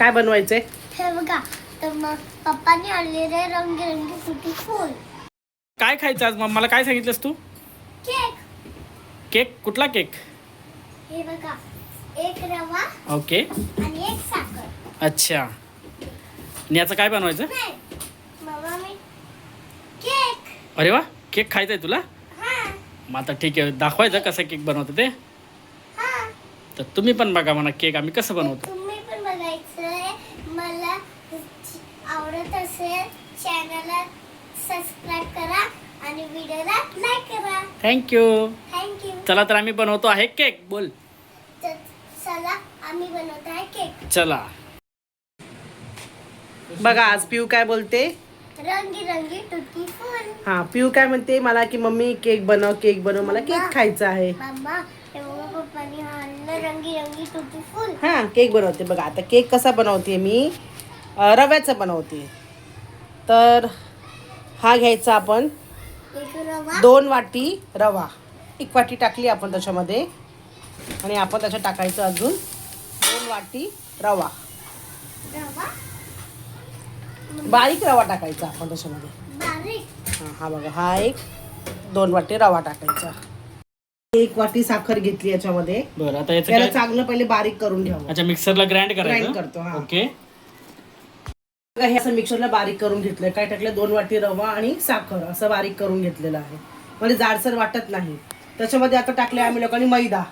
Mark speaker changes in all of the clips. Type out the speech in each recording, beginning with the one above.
Speaker 1: काय बनवायचंय?
Speaker 2: हे बघा तर मग पप्पाने आणलेले रंगीरंगी सुटी फुल.
Speaker 1: काय खायचं आज? मग मला काय सांगितलंस तू?
Speaker 2: केक.
Speaker 1: केक? कुठला केक?
Speaker 2: हे बघा एक रवा
Speaker 1: ओके.
Speaker 2: आणि एक साखर.
Speaker 1: अच्छा. आणि याचं काय बनवायचं?
Speaker 2: नाही मम्मा मी केक.
Speaker 1: अरे वा केक खायचा आहे तुला?
Speaker 2: हा.
Speaker 1: मग आता ठीक आहे दाखवायचं कसं केक बनवतं ते.
Speaker 2: हा.
Speaker 1: तर तुम्ही पण बघा म्हणा केक आम्ही कसं बनवतो
Speaker 2: तुम्ही पण बघायचंय मला असेल चॅनलला सबस्क्राईब करा आणि व्हिडिओला लाईक करा.
Speaker 1: थँक्यू
Speaker 2: थँक्यू
Speaker 1: चला तर आम्ही बनवतो आहे केक बोल.
Speaker 2: तर चला आम्ही बनवत आहे केक
Speaker 1: चला. बघा आज पिऊ काय बोलते?
Speaker 2: रंगी रंगी तुटी फुल.
Speaker 1: हा पिऊ काय म्हणते? मला की मम्मी केक बनव केक बनव. मला केक खायचा आहे.
Speaker 2: पप्पानी आणलं फुल.
Speaker 1: हा केक बनवते. बघा आता केक कसा बनवते मी? अं, रव्याचा बनवते. तर हा घ्यायचा आपण दोन वाटी रवा. एक वाटी टाकली आपण त्याच्यामध्ये. आणि आपण त्याच्यात टाकायचं अजून दोन वाटी रवा.
Speaker 2: रवा
Speaker 1: बारीक रवा टाकायचा आपण त्याच्यामध्ये. हा हा बघा हा एक दोन वाटी रवा टाकायचा. एक वाटी साखर घेतली याच्यामध्ये.
Speaker 3: बरं आता याचं
Speaker 1: त्याला
Speaker 3: काय?
Speaker 1: चांगलं पहिले बारीक करून घ्यावं.
Speaker 3: अच्छा मिक्सरला ग्राइंड
Speaker 1: करतो हा.
Speaker 3: ओके
Speaker 1: हे असं मिक्सरला बारीक करून घेतलंय? काय टाकलं दोन वाटी रवा आणि साखर असं बारीक करून घेतलेलं आहे. म्हणजे जाडसर वाटत नाही. त्याच्यामध्ये आता टाकले आम्ही लोकांनी मैदा.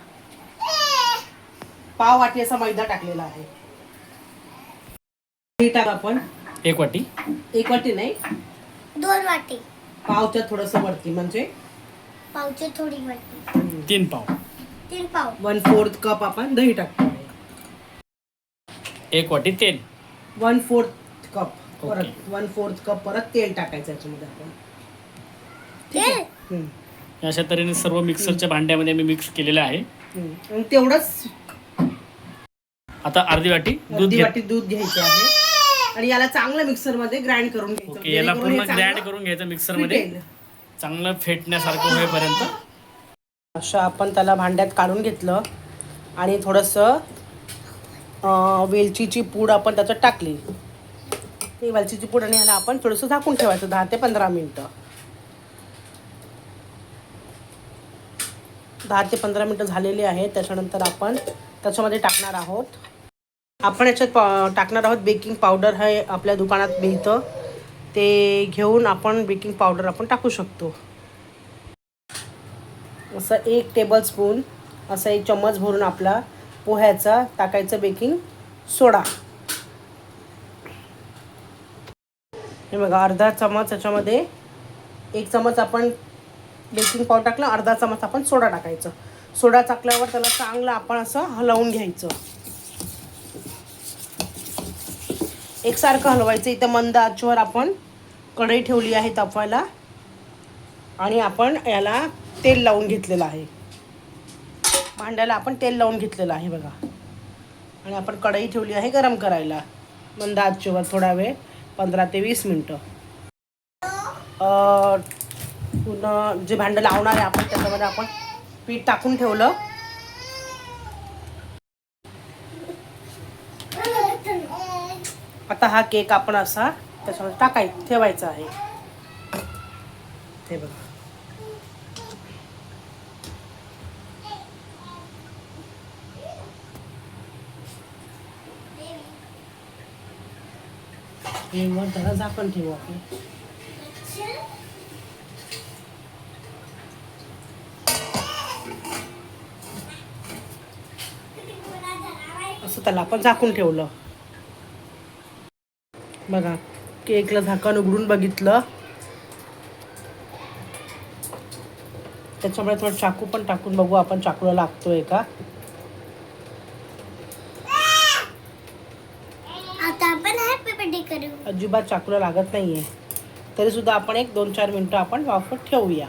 Speaker 1: पाव वाटी असा मैदा टाकलेला आहे. हे टाक आपण.
Speaker 3: एक वाटी?
Speaker 1: एक वाटी नाही.
Speaker 2: दोन वाटी.
Speaker 1: पावच्या थोडस वरती म्हणजे?
Speaker 2: पावची थोडी वाटी
Speaker 3: तीन पाव.
Speaker 2: तीन पाव.
Speaker 1: वन फोर्थ कप आपण दही टाकतो.
Speaker 3: एक वाटी तेल.
Speaker 1: One fourth cup. परत वन फोर्थ कप परत तेल टाकायचं याच्यामध्ये आपण?
Speaker 2: तेल?
Speaker 1: हम्म,
Speaker 3: अशा तऱ्हेने सर्व मिक्सरच्या भांड्यामध्ये मी मिक्स केलेलं आहे.
Speaker 1: हम्म. आणि तेवढंच
Speaker 3: आता अर्धी वाटी दूध
Speaker 1: अर्धी वाटी दूध घ्यायचं आहे. आणि याला चांगलं मिक्सरमध्ये ग्राइंड करून घ्यायचं.
Speaker 3: ओके याला
Speaker 1: जेणेकरून
Speaker 3: पूर्ण
Speaker 1: हे
Speaker 3: ग्राइंड
Speaker 1: चांगलं
Speaker 3: करून घ्यायचं मिक्सरमध्ये
Speaker 1: फिटेल.
Speaker 3: चांगलं फेटण्यासारखं होईपर्यंत.
Speaker 1: असं आपण त्याला भांड्यात काढून घेतलं. आणि थोडंसं अं, वेलचीची पूड आपण त्याच्यात टाकली. ते वेलचीची पुढं आणि ह्याला आपण थोडंसं झाकून ठेवायचं दहा ते पंधरा मिनटं. दहा ते पंधरा मिनटं झालेली आहेत त्याच्यानंतर आपण त्याच्यामध्ये टाकणार आहोत. आपण याच्यात पा- टाकणार आहोत बेकिंग पावडर हे आपल्या दुकानात मिळतं. ते घेऊन आपण बेकिंग पावडर आपण टाकू शकतो. असं एक टेबल स्पून असं एक चम्मच भरून आपला पोह्याचा टाकायचं बेकिंग सोडा. हे बघा अर्धा चमच याच्यामध्ये एक चमच आपण बेकिंग पावडर टाकलं अर्धा चमच आपण सोडा टाकायचं. सोडा टाकल्यावर त्याला चांगलं आपण असं हलवून घ्यायचं. एकसारखं हलवायचं. इथं मंद आचेवर आपण कढई ठेवली आहे तापवायला आणि आपण याला तेल लावून घेतलेलं आहे. भांड्याला आपण तेल लावून घेतलेलं आहे बघा. आणि आपण कढई ठेवली आहे गरम करायला. मंद आचेवर थोडा वेळ. पंधरा ते वीस मिनटं. पूर्ण पुन्हा जे भांडं लावणार आहे आपण त्याच्यामध्ये आपण पीठ टाकून ठेवलं. आता हा केक आपण असा त्याच्यामध्ये टाकाय ठेवायचा आहे. ते बघा. हे वर जरा झाकण ठेवू आपण. असं त्याला आपण झाकून ठेवलं. बघा केकला झाकण उघडून बघितलं. त्याच्यामुळे थोडं चाकू पण टाकून बघू आपण चाकूला लागतोय का
Speaker 2: आता आपण हॅपी बर्थडे करू
Speaker 1: अजिबात चाकूला लागत नाही आहे तरीसुद्धा आपण एक दोन चार मिनटं आपण वाफत ठेवूया.